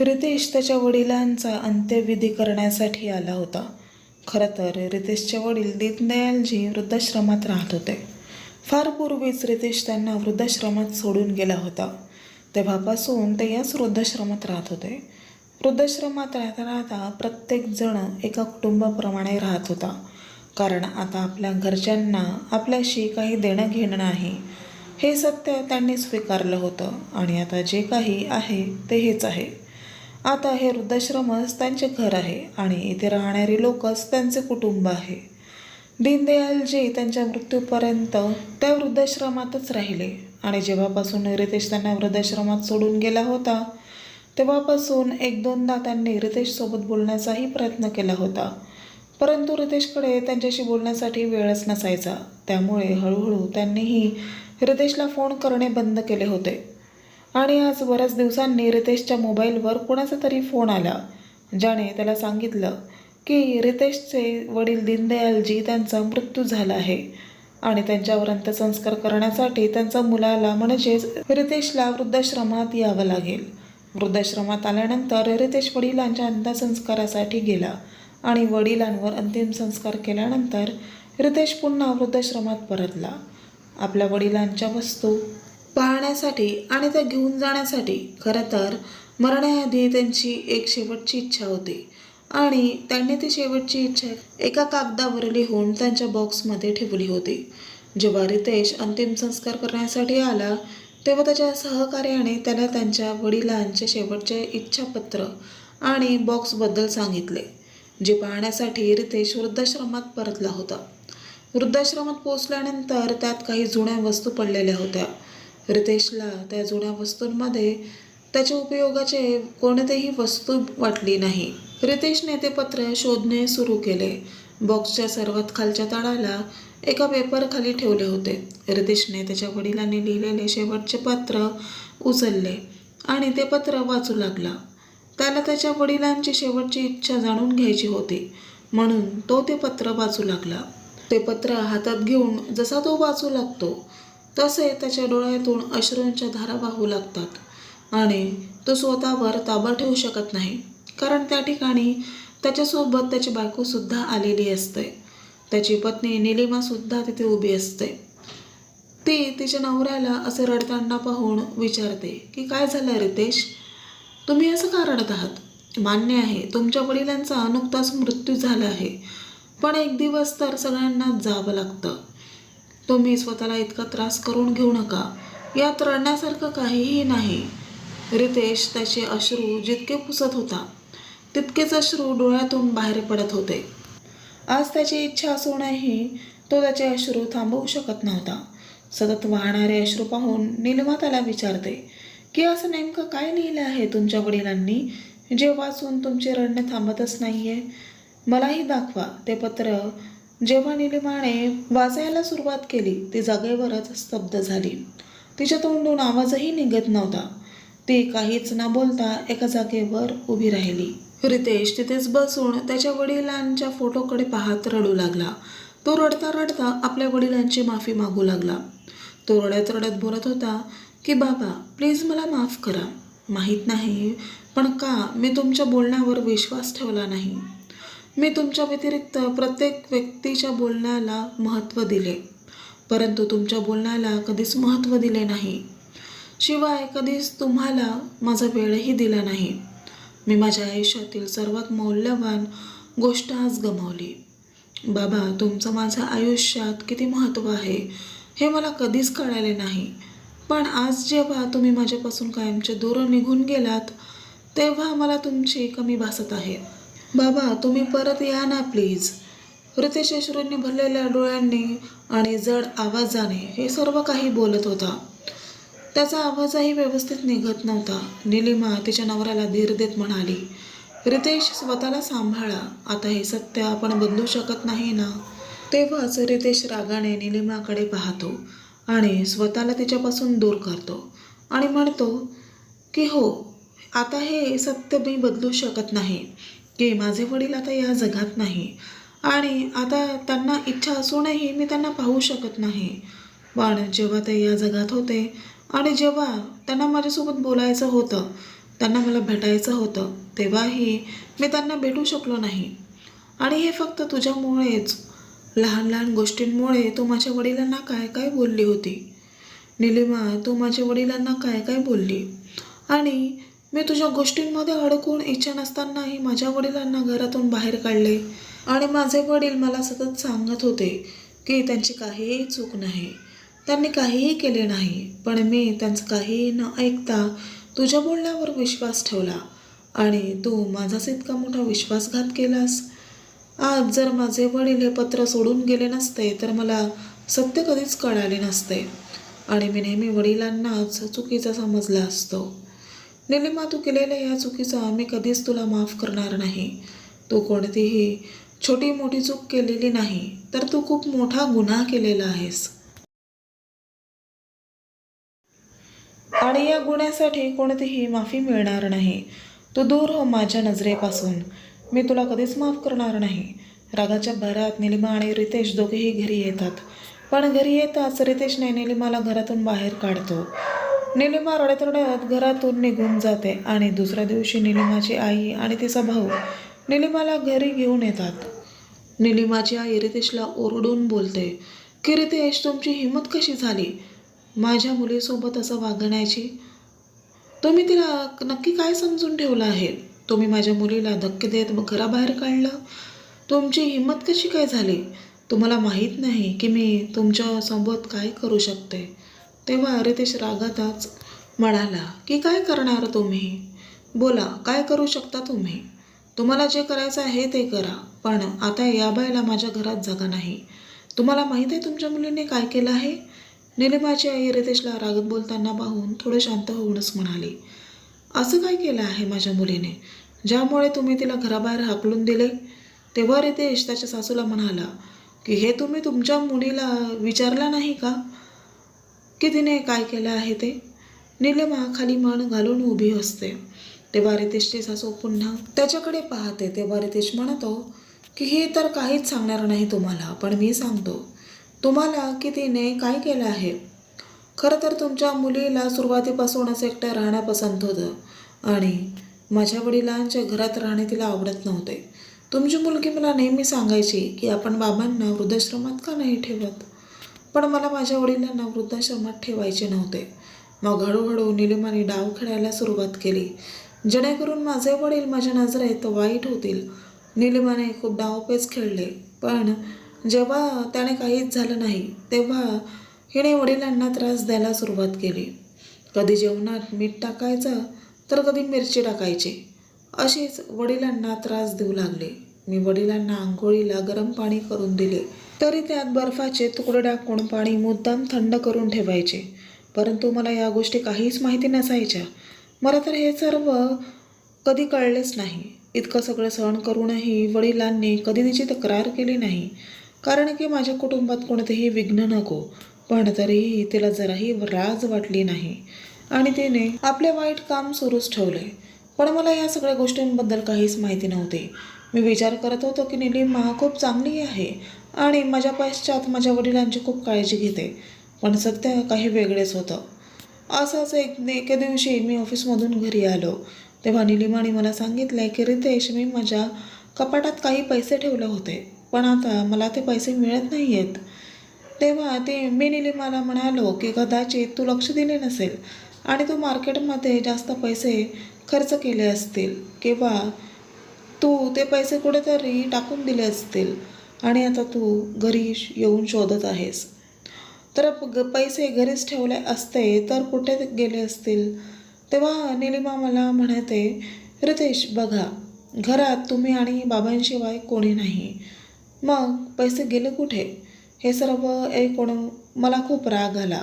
रितेश त्याच्या वडिलांचा अंत्यविधी करण्यासाठी आला होता. खरं तर रितेशचे वडील दीनदयालजी वृद्धाश्रमात राहत होते. फार पूर्वीच रितेश त्यांना वृद्धाश्रमात सोडून गेला होता. तेव्हापासून ते याच वृद्धाश्रमात राहत होते. वृद्धाश्रमात राहता राहता प्रत्येकजण एका कुटुंबाप्रमाणे राहत होता. कारण आता आपल्या घरच्यांना आपल्याशी काही देणं घेणं नाही. हे सत्य त्यांनी स्वीकारलं होतं आणि आता जे काही आहे ते हेच आहे. आता हे वृद्धाश्रमच त्यांचे घर आहे आणि इथे राहणारी लोकच त्यांचे कुटुंब आहे. दीनदयालजी त्यांच्या मृत्यूपर्यंत त्या वृद्धाश्रमातच राहिले आणि जेव्हापासून रितेश त्यांना वृद्धाश्रमात सोडून गेला होता तेव्हापासून एक दोनदा त्यांनी रितेशसोबत बोलण्याचाही प्रयत्न केला होता. परंतु रितेशकडे त्यांच्याशी बोलण्यासाठी वेळच नसायचा त्यामुळे हळूहळू त्यांनीही रितेशला फोन करणे बंद केले होते. आणि आज बऱ्याच दिवसांनी रितेशच्या मोबाईलवर कुणाचा तरी फोन आला. ज्याने त्याला सांगितलं की रितेशचे वडील दीनदयालजी त्यांचा मृत्यू झाला आहे आणि त्यांच्यावर अंत्यसंस्कार करण्यासाठी त्यांचा मुलाला म्हणजेच रितेशला वृद्धाश्रमात यावं लागेल. वृद्धाश्रमात आल्यानंतर रितेश वडिलांच्या अंत्यसंस्कारासाठी गेला आणि वडिलांवर अंतिम संस्कार केल्यानंतर रितेश पुन्हा वृद्धाश्रमात परतला. आपल्या वडिलांच्या वस्तू पाहण्यासाठी आणि त्या घेऊन जाण्यासाठी खरं तर मरण्याआधी त्यांची एक शेवटची इच्छा होती. आणि त्यांनी ती शेवटची इच्छा एका कागदावर लिहून त्यांच्या बॉक्समध्ये ठेवली होती. जेव्हा रितेश अंतिम संस्कार करण्यासाठी आला तेव्हा त्याच्या सहकार्याने त्याला त्यांच्या वडिलांचे शेवटचे इच्छापत्र आणि बॉक्सबद्दल सांगितले जे पाहण्यासाठी रितेश वृद्धाश्रमात परतला होता. वृद्धाश्रमात पोचल्यानंतर त्यात काही जुन्या वस्तू पडलेल्या होत्या. रितेशला त्या जुन्या वस्तूंमध्ये त्याच्या उपयोगाचे कोणतेही वस्तू वाटली नाही. रितेशने ते पत्र शोधणे सुरू केले. बॉक्सच्या सर्वात खालच्या तळाला एका पेपरखाली ठेवले होते. रितेशने त्याच्या वडिलांनी लिहिलेले शेवटचे पत्र उचलले आणि ते पत्र वाचू लागला. त्याला त्याच्या वडिलांची शेवटची इच्छा जाणून घ्यायची होती. म्हणून तो ते पत्र वाचू लागला. ते पत्र हातात घेऊन जसा तो वाचू लागतो तसे त्याच्या डोळ्यातून अश्रूंच्या धारा वाहू लागतात. आणि तो स्वतःवर ताबा ठेवू शकत नाही. कारण त्या ठिकाणी त्याच्यासोबत त्याची बायकोसुद्धा आलेली असते. त्याची पत्नी निलिमासुद्धा तिथे उभी असते. ती तिच्या नवऱ्याला असे रडताना पाहून विचारते की काय झालं रितेश? तुम्ही असं का रडत आहात? मान्य आहे तुमच्या वडिलांचा नुकताच मृत्यू झाला आहे. पण एक दिवस तर सगळ्यांना जावं लागतं. तुम्ही स्वतःला इतका त्रास करून घेऊ नका. यात रडण्यासारखं काहीही नाही. रितेश त्याचे अश्रू जितके पुसत होता तितकेच अश्रू डोळ्यातून बाहेर पडत होते. आज त्याची इच्छा असूनही तो त्याचे अश्रू थांबवू शकत नव्हता. सतत वाहणारे अश्रू पाहून निलमा त्याला विचारते की असं नेमकं काय लिहिलं आहे तुमच्या वडिलांनी? जे वाचून तुमचे रडणे थांबतच नाही आहे मलाही दाखवा ते पत्र जेव्हा निलिमाने वाचायला सुरुवात केली ती जागेवरच स्तब्ध झाली. तिच्या तोंडून आवाजही निघत नव्हता. ती काहीच न बोलता एका जागेवर उभी राहिली. रितेश तिथेच बसून त्याच्या वडिलांच्या फोटोकडे पाहत रडू लागला. तो रडता रडता आपल्या वडिलांची माफी मागू लागला. तो रडत रडत बोलत होता की बाबा प्लीज मला माफ करा. माहीत नाही पण का मी तुमच्या बोलण्यावर विश्वास ठेवला नाही? मी तुमच्या व्यतिरिक्त प्रत्येक व्यक्तीच्या बोलण्याला महत्त्व दिले. परंतु तुमच्या बोलण्याला कधीच महत्त्व दिले नाही. शिवाय कधीच तुम्हाला माझा वेळही दिला नाही. मी माझ्या आयुष्यातील सर्वात मौल्यवान गोष्ट आज गमावली. बाबा तुमचं माझ्या आयुष्यात किती महत्त्व आहे हे मला कधीच कळाले नाही. पण आज जेव्हा तुम्ही माझ्यापासून कायमचे दूर निघून गेलात तेव्हा मला तुमची कमी भासत आहे. बाबा तुम्ही परत या ना प्लीज रितेश अश्रूंनी भरलेल्या डोळ्यांनी आणि जड आवाजाने हे सर्व काही बोलत होता. त्याचा आवाजही व्यवस्थित निघत नव्हता. निलिमा तिच्या नवऱ्याला धीर देत म्हणाली रितेश स्वतःला सांभाळा. आता हे सत्य आपण बदलू शकत नाही ना? तेव्हाच रितेश रागाने निलिमाकडे पाहतो आणि स्वतःला तिच्यापासून दूर करतो आणि म्हणतो की हो आता हे सत्य मी बदलू शकत नाही. की माझे वडील आता या जगात नाही. आणि आता त्यांना इच्छा असूनही मी त्यांना पाहू शकत नाही. पण जेव्हा ते या जगात होते आणि जेव्हा त्यांना माझ्यासोबत बोलायचं होतं त्यांना मला भेटायचं होतं तेव्हाही मी त्यांना भेटू शकलो नाही. आणि हे फक्त तुझ्यामुळेच लहान लहान गोष्टींमुळे तू माझ्या वडिलांना काय काय बोलली होती? निलिमा तू माझ्या वडिलांना काय काय बोलली? आणि मी तुझ्या गोष्टींमध्ये अडकून इच्छा नसतानाही माझ्या वडिलांना घरातून बाहेर काढले. आणि माझे वडील मला सतत सांगत होते की त्यांची काहीही चूक नाही. त्यांनी काहीही केले नाही पण मी त्यांचं काहीही न ऐकता तुझ्या बोलण्यावर विश्वास ठेवला. आणि तू माझाच इतका मोठा विश्वासघात केलास? आज जर माझे वडील हे पत्र सोडून गेले नसते तर मला सत्य कधीच कळाले नसते. आणि मी नेहमी वडिलांनाच चुकीचा समजला असतो. निलिमा तू केलेल्या या चुकीचा मी कधीच तुला माफ करणार नाही. तू कोणतीही छोटी मोठी चूक केलेली नाही तर तू खूप मोठा गुन्हा केलेला आहेस. आणि या गुन्ह्यासाठी कोणतीही माफी मिळणार नाही. तू दूर हो माझ्या नजरेपासून. मी तुला कधीच माफ करणार नाही. रागाच्या भरात निलिमा आणि रितेश दोघेही घरी येतात. पण घरी येताच रितेशने निलिमाला घरातून बाहेर काढतो. निलिमा रडत रडत घरातून निघून जाते आणि दुसऱ्या दिवशी निलिमाची आई आणि तिचा भाऊ निलिमाला घरी घेऊन येतात. निलिमाची आई रितेशला ओरडून बोलते की रितेश तुमची हिंमत कशी झाली? माझ्या मुलीसोबत असं वागण्याची? तुम्ही तिला नक्की काय समजून ठेवलं आहे? तुम्ही माझ्या मुलीला धक्के देत मग घराबाहेर काढलं? तुमची हिंमत कशी काय झाली? तुम्हाला माहीत नाही की मी तुमच्यासोबत काय करू शकते. तेव्हा रितेश रागातच म्हणाला की काय करणार तुम्ही? बोला काय करू शकता तुम्ही? तुम्हाला जे करायचं आहे ते करा पण आता या बाईला माझ्या घरात जागा नाही. तुम्हाला माहीत आहे तुमच्या मुलीने काय केलं आहे? निलिमाची आई रितेशला रागत बोलताना पाहून थोडं शांत होऊनच म्हणाली असं काय केलं आहे माझ्या मुलीने? ज्यामुळे तुम्ही तिला घराबाहेर हाकलून दिले? तेव्हा रितेश त्याच्या सासूला म्हणाला की हे तुम्ही तुमच्या मुलीला विचारलं नाही का? की तिने काय केलं आहे ते? निलिमा खाली मान घालून उभी असते. तेव्हा रितेशची सासू पुन्हा त्याच्याकडे पाहते. तेव्हा रितेश म्हणतो की हे तर काहीच सांगणार नाही तुम्हाला पण मी सांगतो. तुम्हाला की तिने काय केलं आहे? खरं तर तुमच्या मुलीला सुरुवातीपासूनच एकटं राहणं पसंत होतं. आणि माझ्या वडिलांच्या घरात राहणे तिला आवडत नव्हते. तुमची मुलगी मला नेहमी सांगायची की आपण बाबांना वृद्धाश्रमात का नाही ठेवत? पण मला माझ्या वडिलांना वृद्धाश्रमात ठेवायचे नव्हते. मग हळूहळू निलिमाने डाव खेळायला सुरुवात केली. जेणेकरून माझे वडील माझ्या नजरेत वाईट होतील. निलिमाने खूप डावपेच खेळले. पण जेव्हा त्याने काहीच झालं नाही तेव्हा हिने वडिलांना त्रास द्यायला सुरुवात केली. कधी जेवणात मीठ टाकायचं तर कधी मिरची टाकायची. अशीच वडिलांना त्रास देऊ लागले. मी वडिलांना आंघोळीला गरम पाणी करून दिले. तरी त्यात बर्फाचे तुकडे टाकून पाणी मुद्दाम थंड करून ठेवायचे. परंतु मला या गोष्टी काहीच माहिती नसायच्या. मला तर हे सर्व कधी कळलेच नाही. इतकं सगळं सहन करूनही वडिलांनी कधी तिची तक्रार केली नाही. कारण की माझ्या कुटुंबात कोणतेही विघ्न नको पण तरीही तिला जराही राज वाटली नाही. आणि तिने आपले वाईट काम सुरूच ठेवले. पण मला या सगळ्या गोष्टींबद्दल काहीच माहिती नव्हती. मी विचार करत होतो की निलिमा खूप चांगली आहे. आणि माझ्या पश्चात माझ्या वडिलांची खूप काळजी घेते. पण सत्य काही वेगळेच होतं. असंच एक एके दिवशी मी ऑफिसमधून घरी आलो. तेव्हा निलिमाने मला सांगितलं की रितेश मी माझ्या कपाटात काही पैसे ठेवले होते पण आता मला ते पैसे मिळत नाही आहेत तेव्हा ते मी निलिमाला म्हणालो की कदाचित तू लक्ष दिले नसेल आणि तू मार्केटमध्ये जास्त पैसे खर्च केले असतील किंवा तू ते पैसे कुठेतरी टाकून दिले असतील आणि आता तू घरी येऊन शोधत आहेस. तर ग पैसे घरीच ठेवले असते तर कुठे गेले असतील? तेव्हा निलिमा मला म्हणते रितेश बघा घरात तुम्ही आणि बाबांशिवाय कोणी नाही. मग पैसे गेले कुठे? हे सर्व ऐकून मला खूप राग आला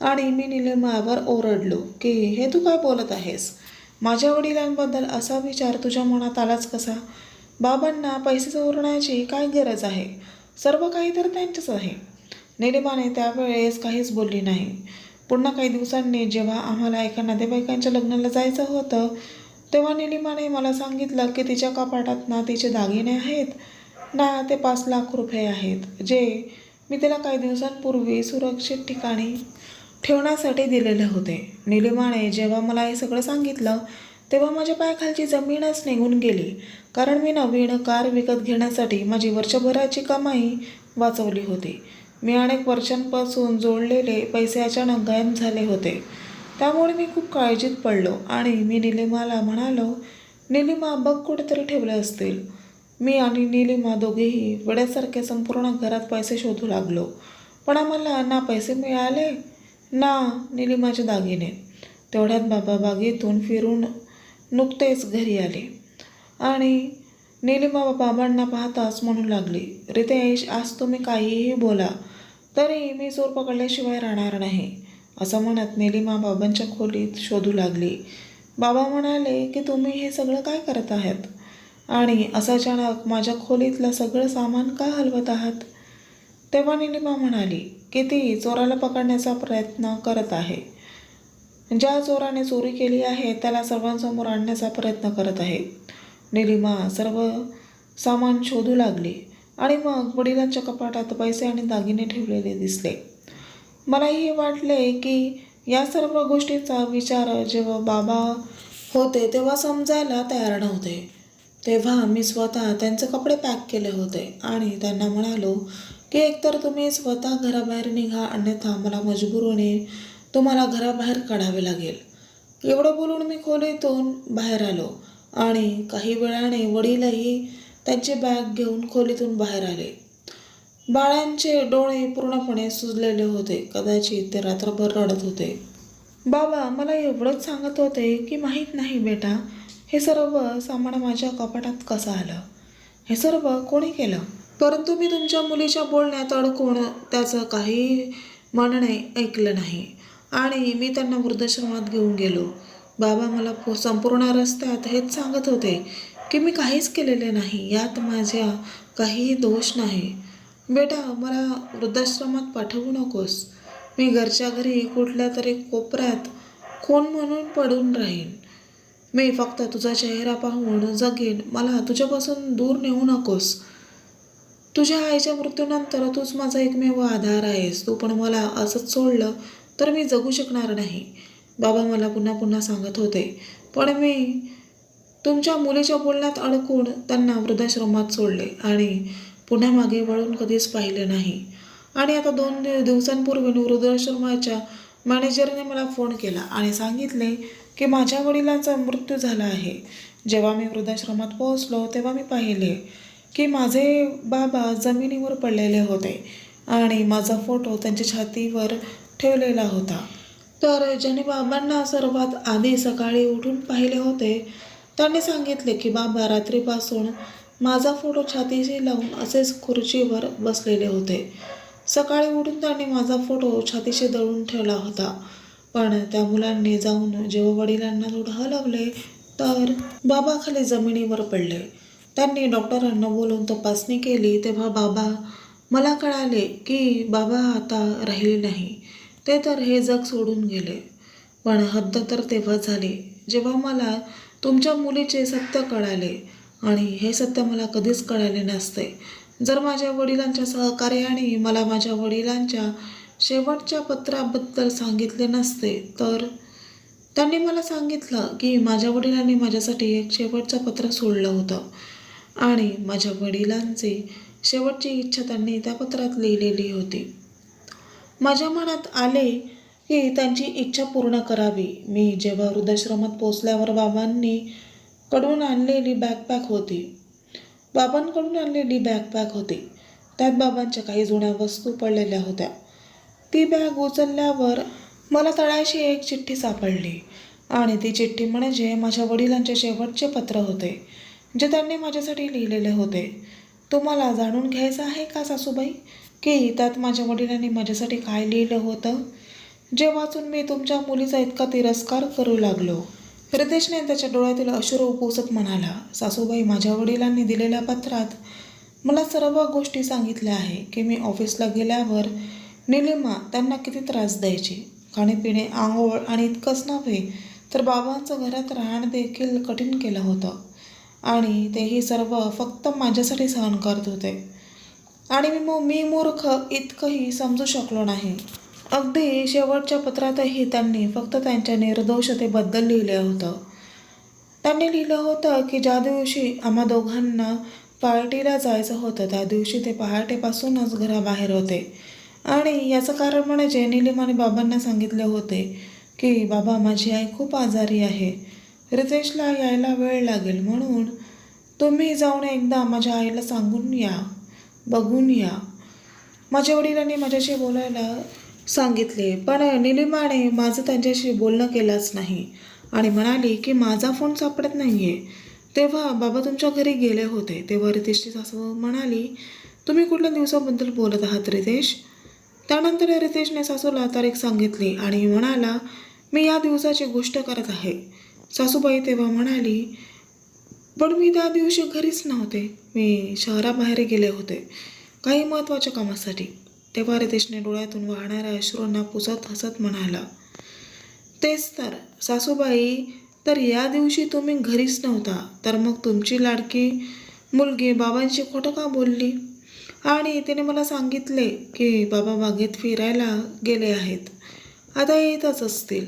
आणि मी निलिमावर ओरडलो की हे तू काय बोलत आहेस? माझ्या वडिलांबद्दल असा विचार तुझ्या मनात आलाच कसा? बाबांना पैसे चोरण्याची काय गरज आहे? सर्व काही तर त्यांचंच आहे. निलिमाने त्यावेळेस काहीच बोलली नाही. पुन्हा काही दिवसांनी जेव्हा आम्हाला एका नातेवाईकांच्या लग्नाला जायचं होतं तेव्हा निलिमाने मला सांगितलं की तिच्या कपाटात ना तिचे दागिने आहेत ना ते पाच लाख रुपये आहेत जे मी तिला काही दिवसांपूर्वी सुरक्षित ठिकाणी ठेवण्यासाठी दिलेले होते. निलिमाने जेव्हा मला हे सगळं सांगितलं तेव्हा माझ्या पायाखालची जमीनच निघून गेली. कारण मी नवीन कार विकत घेण्यासाठी माझी वर्षभराची कमाई वाचवली होती. मी अनेक वर्षांपासून जोडलेले पैसे अचानक गायब झाले होते. त्यामुळे मी खूप काळजीत पडलो आणि मी निलिमाला म्हणालो निलिमा बघ कुठेतरी ठेवले असतील. मी आणि निलिमा दोघेही वेड्यासारखे संपूर्ण घरात पैसे शोधू लागलो. पण आम्हाला ना पैसे मिळाले ना निलिमाचे दागिने. तेवढ्यात बाबा बागेतून फिरून नुकतेच घरी आले. आणि निलिमा बाबांना पाहताच म्हणू लागली रितेश आज तुम्ही काहीही बोला तरी मी चोर पकडल्याशिवाय राहणार नाही. असं म्हणत निलिमा बाबांच्या खोलीत शोधू लागली. बाबा म्हणाले की तुम्ही हे सगळं काय करत आहात? आणि असं अचानक माझ्या खोलीतलं सगळं सामान का हलवत आहात? तेव्हा निलिमा म्हणाली की ती चोराला पकडण्याचा प्रयत्न करत आहे. ज्या चोराने चोरी केली आहे त्याला सर्वांसमोर आणण्याचा प्रयत्न करत आहे. निलिमा सर्व सामान शोधू लागली आणि मग वडिलांच्या कपाटात पैसे आणि दागिने ठेवलेले दिसले. मलाही हे वाटले की या सर्व गोष्टीचा विचार जेव्हा बाबा होते तेव्हा समजायला तयार नव्हते. तेव्हा मी स्वतः त्यांचे कपडे पॅक केले होते आणि त्यांना म्हणालो की एकतर तुम्ही स्वतः घराबाहेर निघा अन्यथा मला मजबूर होणे तुम्हाला घराबाहेर काढावे लागेल. एवढं बोलून मी खोलीतून बाहेर आलो आणि काही वेळाने वडीलही त्यांची बॅग घेऊन खोलीतून बाहेर आले. बाळांचे डोळे पूर्णपणे सुजलेले होते. कदाचित ते रात्रभर रडत होते. बाबा मला एवढंच सांगत होते की माहीत नाही बेटा हे सर्व सामान माझ्या कपाटात कसं आलं? हे सर्व कोणी केलं? परंतु मी तुमच्या मुलीच्या बोलण्यात अडकून त्याचं काही म्हणणे ऐकलं नाही. आणि मी त्यांना वृद्धाश्रमात घेऊन गेलो. बाबा मला पो संपूर्ण रस्त्यात हेच सांगत होते की मी काहीच केलेले नाही यात माझ्या काहीही दोष नाही. बेटा मला वृद्धाश्रमात पाठवू नकोस. मी घरच्या घरी कुठल्या तरी कोपऱ्यात खून म्हणून पडून राहीन. मी फक्त तुझा चेहरा पाहून जगेन. मला तुझ्यापासून दूर नेऊ नकोस. तुझ्या आईच्या मृत्यूनंतर तूच माझा एकमेव आधार आहेस. तू पण मला असंच सोडलं तर मी जगू शकणार नाही. बाबा मला पुन्हा पुन्हा सांगत होते. पण मी तुमच्या मुलीच्या बोलण्यात अडकून त्यांना वृद्धाश्रमात सोडले आणि पुन्हा मागे वळून कधीच पाहिले नाही. आणि आता दोन दिवसांपूर्वी वृद्धाश्रमाच्या मॅनेजरने मला फोन केला आणि सांगितले की माझ्या वडिलांचा मृत्यू झाला आहे. जेव्हा मी वृद्धाश्रमात पोहोचलो तेव्हा मी पाहिले की माझे बाबा जमिनीवर पडलेले होते आणि माझा फोटो त्यांच्या छातीवर ठेवलेला होता. तर ज्याने बाबांना सर्वात आधी सकाळी उठून पाहिले होते त्यांनी सांगितले की बाबा रात्रीपासून माझा फोटो छातीशी लावून असेच खुर्चीवर बसलेले होते. सकाळी उठून त्यांनी माझा फोटो छातीशी दळून ठेवला होता. पण त्या मुलांनी जाऊन जेव्हा वडिलांना थोडं हलवले तर बाबा खाली जमिनीवर पडले. त्यांनी डॉक्टरांना बोलून तपासणी केली तेव्हा बाबा मला कळाले की बाबा आता राहिले नाही. ते तर हे जग सोडून गेले. पण हद्द तर तेव्हा झाली जेव्हा मला तुमच्या मुलीचे सत्य कळाले. आणि हे सत्य मला कधीच कळाले नसते. जर माझ्या वडिलांच्या सहकार्याने मला माझ्या वडिलांच्या शेवटच्या पत्राबद्दल सांगितले नसते तर? त्यांनी मला सांगितलं की माझ्या वडिलांनी माझ्यासाठी एक शेवटचं पत्र सोडलं होतं. आणि माझ्या वडिलांची शेवटची इच्छा त्यांनी त्या पत्रात लिहिलेली होती. माझ्या मनात आले की त्यांची इच्छा पूर्ण करावी. मी जेव्हा वृद्धाश्रमात पोचल्यावर बाबांनी कडून आणलेली बॅकपॅक होती. बाबांकडून आणलेली बॅकपॅक होती. त्यात बाबांच्या काही जुन्या वस्तू पडलेल्या होत्या. ती बॅग उचलल्यावर मला तळाशी एक चिठ्ठी सापडली. आणि ती चिठ्ठी म्हणजे माझ्या वडिलांचे शेवटचे पत्र होते जे त्यांनी माझ्यासाठी लिहिलेले होते. तुम्हाला जाणून घ्यायचं आहे का सासूबाई? की त्यात माझ्या वडिलांनी माझ्यासाठी काय लिहिलं होतं? जे वाचून मी तुमच्या मुलीचा इतका तिरस्कार करू लागलो रितेशने त्याच्या डोळ्यातील अश्रू पुसत म्हणाला सासूबाई माझ्या वडिलांनी दिलेल्या पत्रात मला सर्व गोष्टी सांगितल्या आहे की मी ऑफिसला गेल्यावर निलिमा त्यांना किती त्रास द्यायची? खाणेपिणे आंघोळ आणि इतकंच नव्हे तर बाबांचं घरात राहणं देखील कठीण केलं होतं आणि तेही सर्व फक्त माझ्यासाठी सहन करत होते. आणि मी मू- मी मूर्ख इतकंही समजू शकलो नाही. अगदी शेवटच्या पत्रातही त्यांनी फक्त त्यांच्या निर्दोषतेबद्दल लिहिलं होतं. त्यांनी लिहिलं होतं की ज्या दिवशी आम्हा दोघांना पार्टीला जायचं होतं त्या दिवशी ते पहाटेपासूनच घराबाहेर होते. आणि याचं कारण म्हणजे निलिमाने बाबांना सांगितले होते की बाबा माझी आई खूप आजारी आहे. रितेशला यायला वेळ लागेल म्हणून तुम्ही जाऊन एकदा माझ्या आईला सांगून या. बघून या. माझ्या वडिलांनी माझ्याशी बोलायला सांगितले पण निलिमाने माझं त्यांच्याशी बोलणं केलंच नाही. आणि म्हणाली की माझा फोन सापडत नाही आहे तेव्हा बाबा तुमच्या घरी गेले होते. तेव्हा रितेशची सासू म्हणाली तुम्ही कुठल्या दिवसाबद्दल बोलत आहात रितेश? त्यानंतर रितेशने सासूला तारीख सांगितली आणि म्हणाला मी या दिवसाची गोष्ट करत आहे. सासूबाई तेव्हा म्हणाली पण मी त्या दिवशी घरीच नव्हते. मी शहराबाहेर गेले होते. काही महत्त्वाच्या कामासाठी. तेव्हा रितेशने डोळ्यातून वाहणाऱ्या अश्रूंना पुसत हसत म्हणाला तेच तर सासूबाई तर या दिवशी तुम्ही घरीच नव्हता. तर मग तुमची लाडकी मुलगी बाबांशी खोटं का बोलली? आणि तिने मला सांगितले की बाबा बागेत फिरायला गेले आहेत. आता येतच असतील.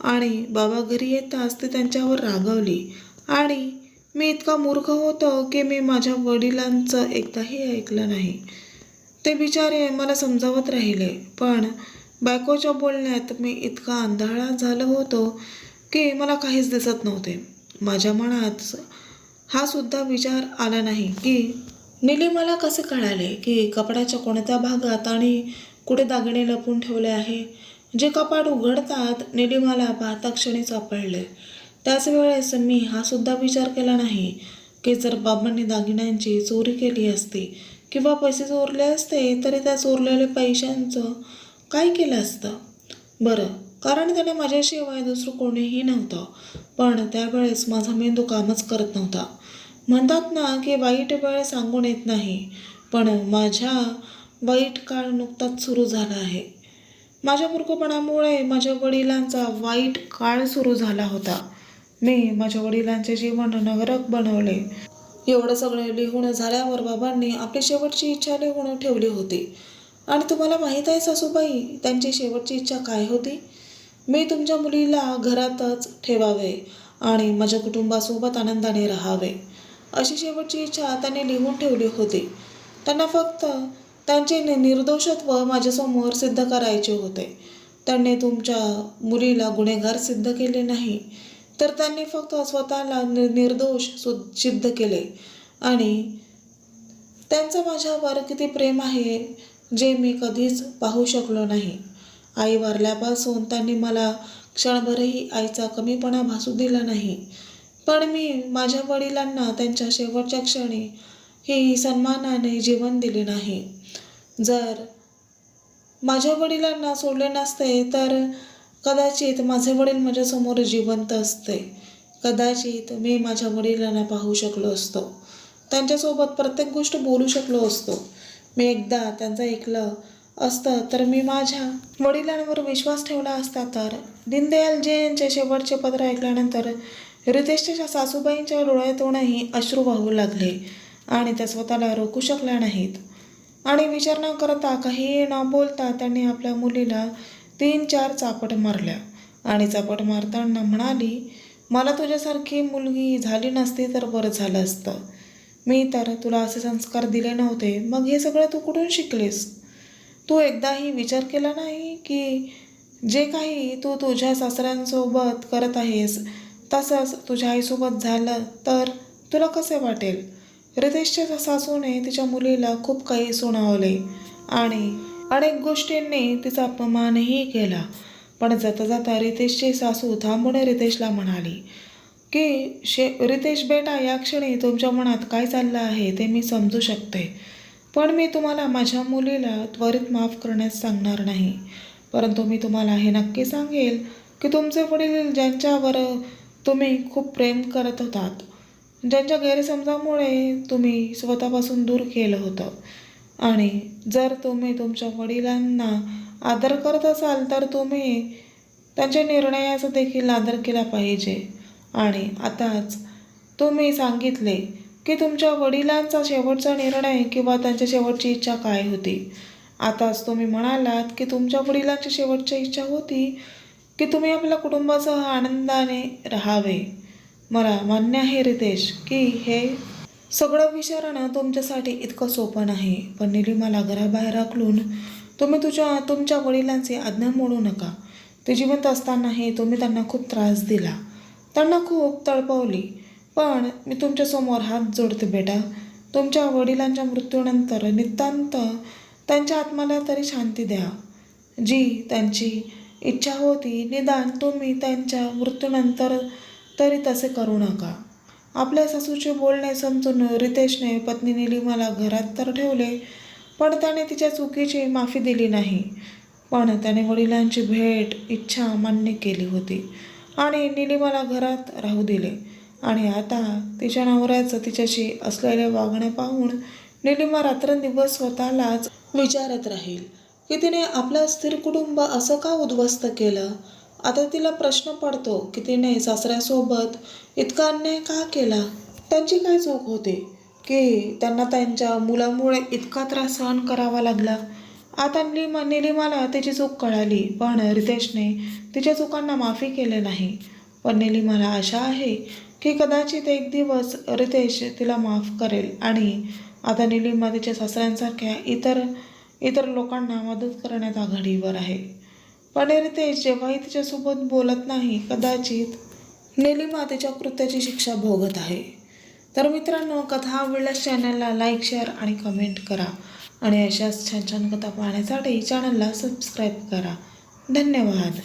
आणि बाबा घरी येताच ते त्यांच्यावर रागवली. आणि मी इतका मूर्ख होतो की मी माझ्या वडिलांचं एकदाही ऐकलं नाही. ते बिचारे मला समजावत राहिले पण बायकोच्या बोलण्यात मी इतका आंधळा झालो होतो की मला काहीच दिसत नव्हते. माझ्या मनात हा सुद्धा विचार आला नाही की निली मला कसे कळाले की कपड्याच्या कोणत्या भागात आणि कुठे दागिने लपून ठेवले आहे? जे कपाट उघडतात निली मला पाहता क्षणी सापडले त्याच वेळेस मी हा सुद्धा विचार केला नाही की जर बाबांनी दागिन्यांची चोरी केली असती किंवा पैसे चोरले असते तरी त्या चोरलेल्या पैशांचं काय केलं असतं? बरं कारण त्याने माझ्याशिवाय दुसरं कोणीही नव्हतं. पण त्यावेळेस माझा मेंदू कामच करत नव्हता. म्हणतात ना की वाईट वेळ सांगून येत नाही पण माझ्या वाईट काळ नुकताच सुरू झाला आहे. माझ्या मूर्खपणामुळे माझ्या वडिलांचा वाईट काळ सुरू झाला होता. मी माझ्या वडिलांचे जीवन नगरक बनवले. एवढं सगळं लिहून झाल्यावर बाबांनी आपली शेवटची इच्छा लिहून ठेवली होती. आणि तुम्हाला माहीत आहे सासूबाई त्यांची शेवटची इच्छा काय होती? मी तुमच्या मुलीला घरातच ठेवावे आणि माझ्या कुटुंबासोबत आनंदाने राहावे अशी शेवटची इच्छा त्यांनी लिहून ठेवली होती. त्यांना फक्त त्यांचे निर्दोषत्व माझ्यासमोर सिद्ध करायचे होते. त्यांनी तुमच्या मुलीला गुन्हेगार सिद्ध केले नाही. तर त्यांनी फक्त स्वतःला निर्दोष सु सिद्ध केले. आणि त्यांचं माझ्यावर किती प्रेम आहे जे मी कधीच पाहू शकलो नाही. आई वारल्यापासून त्यांनी मला क्षणभरही आईचा कमीपणा भासू दिला नाही. पण मी माझ्या वडिलांना त्यांच्या शेवटच्या क्षणी ही सन्मानाने जीवन दिले नाही. जर माझ्या वडिलांना सोडले नसते तर कदाचित माझे वडील माझ्यासमोर जिवंत असते. कदाचित मी माझ्या वडिलांना पाहू शकलो असतो. त्यांच्यासोबत प्रत्येक गोष्ट बोलू शकलो असतो. मी एकदा त्यांचं ऐकलं असतं तर मी माझ्या वडिलांवर विश्वास ठेवला असता तर. दीनदयाल जैनचे शेवटचे पत्र ऐकल्यानंतर रितेशच्या सासूबाईंच्या डोळ्यातूनही अश्रू वाहू लागले आणि त्या स्वतःला रोखू शकल्या नाहीत. आणि विचार न करता काही न बोलता त्यांनी आपल्या मुलीला तीन चार चापट मारल्या. आणि चापट मारताना म्हणाली मला तुझ्यासारखी मुलगी झाली नसती तर बरं झालं असतं. मी तर तुला असे संस्कार दिले नव्हते. मग हे सगळं तू कुठून शिकलीस? तू एकदाही विचार केला नाही की जे काही तू तुझ्या सासऱ्यांसोबत करत आहेस तसंच तुझ्या आईसोबत झालं तर तुला कसे वाटेल? रितेशच्या सासूने तिच्या मुलीला खूप काही सुनावले आणि अनेक गोष्टींनी तिचा अपमानही केला. पण जाता जाता रितेशची सासू थांबून रितेशला म्हणाली की शे रितेश बेटा या क्षणी तुमच्या मनात काय चाललं आहे ते मी समजू शकते. पण मी तुम्हाला माझ्या मुलीला त्वरित माफ करण्यास सांगणार नाही. परंतु मी तुम्हाला हे नक्की सांगेल की तुमचे वडील ज्यांच्यावर तुम्ही खूप प्रेम करत होतात ज्यांच्या गैरसमजामुळे तुम्ही स्वतःपासून दूर केलं होतं आणि जर तुम्ही तुमच्या वडिलांना आदर करत असाल तर तुम्ही त्यांच्या निर्णयाचा देखील आदर केला पाहिजे. आणि आताच तुम्ही सांगितले की तुमच्या वडिलांचा शेवटचा निर्णय किंवा त्यांच्या शेवटची इच्छा काय होती? आताच तुम्ही म्हणालात की तुमच्या वडिलांची शेवटची इच्छा होती की तुम्ही आपल्या कुटुंबासह आनंदाने राहावे. मला मान्य आहे रितेश की हे सगळं विचारणं तुमच्यासाठी इतकं सोपं नाही पण निलिमाला घराबाहेर हाकलून तुम्ही तुझ्या तुमच्या वडिलांची आज्ञा मोडू नका. ते जिवंत असतानाही तुम्ही त्यांना खूप त्रास दिला. त्यांना खूप तळपवली. पण मी तुमच्यासमोर हात जोडते बेटा. तुमच्या वडिलांच्या मृत्यूनंतर नितांत त्यांच्या आत्म्याला तरी शांती द्या. जी त्यांची इच्छा होती निदान तुम्ही त्यांच्या मृत्यूनंतर तरी तसे करू नका. आपल्या सासूचे बोलणे समजून रितेशने पत्नी निलिमाला घरात तर ठेवले पण त्याने तिच्या चुकीची माफी दिली नाही. पण त्याने वडिलांची भेट इच्छा मान्य केली होती आणि निलिमाला घरात राहू दिले. आणि आता तिच्या नवऱ्याचं तिच्याशी असलेले वागणे पाहून निलिमा रात्रंदिवस स्वतःलाच विचारत राहील की तिने आपलं स्थिर कुटुंब असं का उद्ध्वस्त केलं? आता तिला प्रश्न पडतो की तिने सासऱ्यासोबत इतका अन्याय का केला? त्यांची काय चूक होती? की त्यांना त्यांच्या मुलामुळे इतका त्रास सहन करावा लागला? आता निलिमा निलिमाला तिची चूक कळाली पण रितेशने तिच्या चुकांना माफी केले नाही. पण निलिमाला आशा आहे की कदाचित एक दिवस रितेश तिला माफ करेल आणि आता निलिमा तिच्या सासऱ्यांसारख्या इतर इतर लोकांना मदत करण्यात आघाडीवर आहे. पण रितेश जेव्हाही तिच्यासोबत बोलत नाही कदाचित निलिमा तिच्या कृत्याची शिक्षा भोगत आहे. तर मित्रांनो कथा आवडल्यास चॅनलला लाईक शेअर आणि कमेंट करा. आणि अशाच छान छान कथा पाहण्यासाठी चॅनलला सबस्क्राईब करा. धन्यवाद.